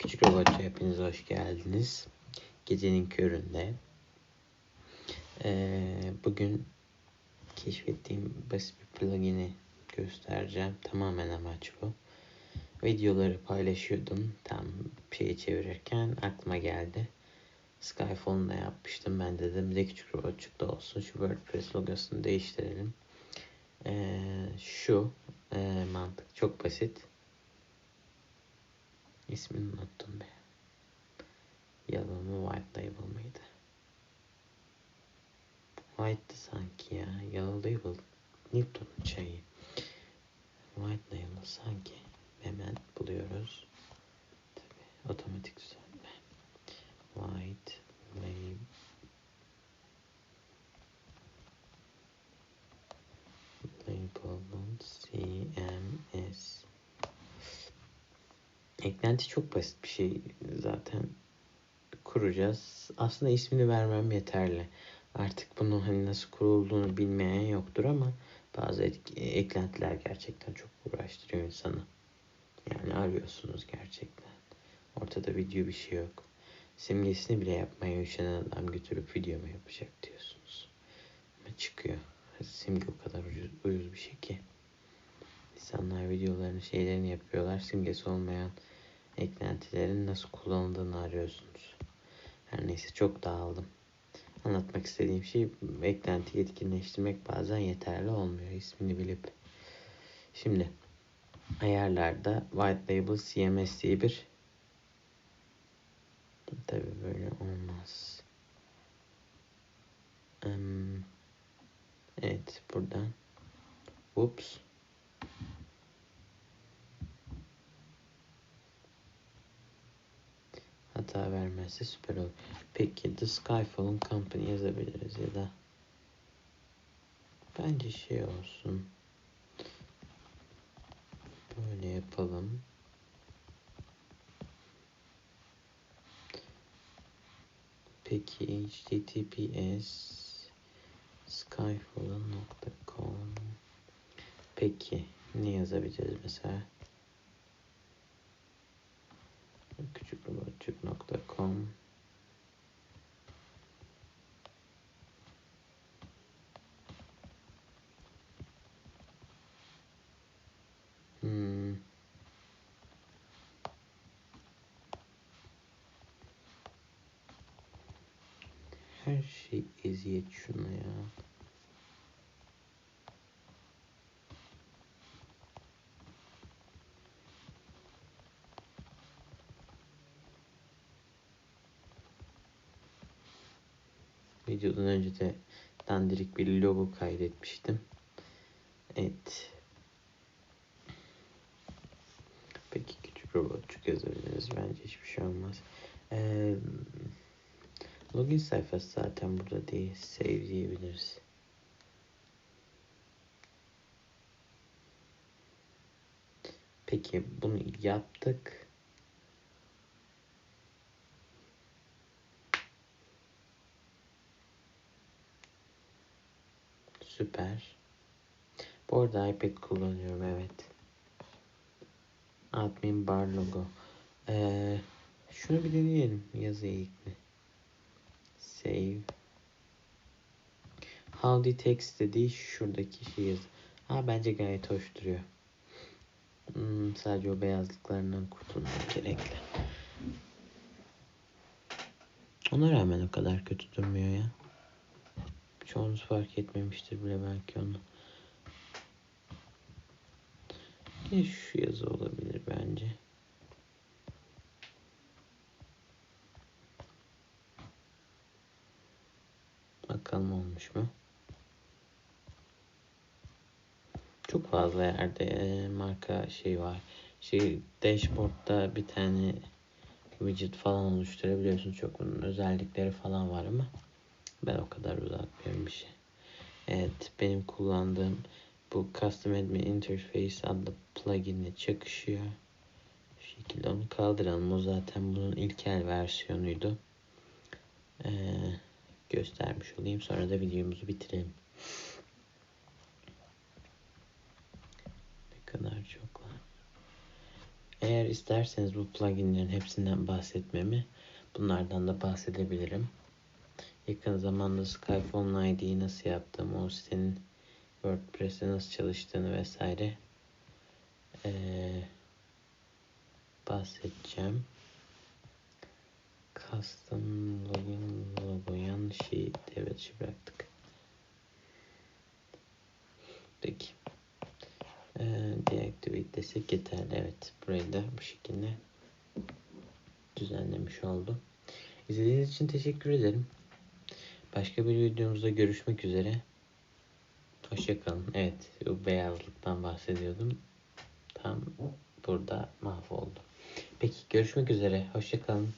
Küçük Robotçu hepiniz hoş geldiniz. Gecenin köründe. Ee, bugün keşfettiğim basit bir plugin'i göstereceğim. Tamamen amaç bu. Videoları paylaşıyordum. Tam şeyi çevirirken aklıma geldi. Skyphone'da yapmıştım. Ben dedim de küçük robotçuk da olsun. Şu WordPress logosunu değiştirelim. Ee, şu e, mantık çok basit. İsmini unuttum be. Mu White Label mıydı? White'dı sanki ya. Yellow Label Newton'un çayı. White Label sanki. Hemen buluyoruz. Tabii otomatik düzenleme. White Label Label CMS Eklenti çok basit bir şey zaten kuracağız. Aslında ismini vermem yeterli. Artık bunu hani nasıl kurulduğunu bilmeyen yoktur ama bazı eklentiler gerçekten çok uğraştırıyor insanı. Yani arıyorsunuz gerçekten. Ortada video bir şey yok. Simgesini bile yapmaya üşenen adam götürüp video mu yapacak diyorsunuz. Ama çıkıyor. Simge o kadar ucuz, ucuz bir şey ki. İnsanlar videolarını şeylerini yapıyorlar. Simgesi olmayan eklentilerin nasıl kullanıldığını arıyorsunuz. Her neyse çok dağıldım. Anlatmak istediğim şey eklenti etkinleştirmek bazen yeterli olmuyor ismini bilip. Şimdi ayarlarda White Label CMS diye bir tabi böyle olmaz. Evet buradan Whoops. Hata vermezse süper olur. Peki The Skyfall'ın Company yazabiliriz ya da bence şey olsun. Böyle yapalım. Peki https skyfallen.com Peki ne yazabiliriz mesela? küçükrobotçuk.com hmm. Her şey şuna ya. Videodan önce de dandirik bir logo kaydetmiştim. Evet. Peki küçük robotçuk yazabiliriz. Bence hiçbir şey olmaz. Ee, login sayfası zaten burada değil. Save diyebiliriz. Peki bunu yaptık. Süper. Bu arada iPad kullanıyorum evet. Admin bar logo. Ee, şunu bir deneyelim. Yazıyı? Save. How the text dediği şuradaki şey yaz. Ha bence gayet hoş duruyor. Hmm, sadece o beyazlıklarından kurtulmam gerekli. Ona rağmen o kadar kötü durmuyor ya. Çoğunuz fark etmemiştir bile belki onu. Yine şu yazı olabilir bence. Bakalım olmuş mu? Çok fazla yerde marka şey var. Şey dashboard'da bir tane widget falan oluşturabiliyorsun. Çok bunun özellikleri falan var ama ben o kadar uzatmıyorum bir şey. Evet benim kullandığım bu Custom Admin Interface adlı pluginle çakışıyor. Şu şekilde onu kaldıralım. O zaten bunun ilkel versiyonuydu. Ee, göstermiş olayım. Sonra da videomuzu bitirelim. Ne kadar çok var. Eğer isterseniz bu pluginlerin hepsinden bahsetmemi bunlardan da bahsedebilirim. Yakın zamanda Skype Online ID'yi nasıl yaptığımı, o sitenin WordPress'e nasıl çalıştığını vesaire ee, bahsedeceğim. Custom login logo yanlış şey devre dışı bıraktık. Peki. Ee, deactivate desek yeterli. Evet. Burayı da bu şekilde düzenlemiş oldum. İzlediğiniz için teşekkür ederim. Başka bir videomuzda görüşmek üzere. Hoşçakalın. Evet. Bu beyazlıktan bahsediyordum. Tam burada mahvoldu. Peki görüşmek üzere. Hoşçakalın.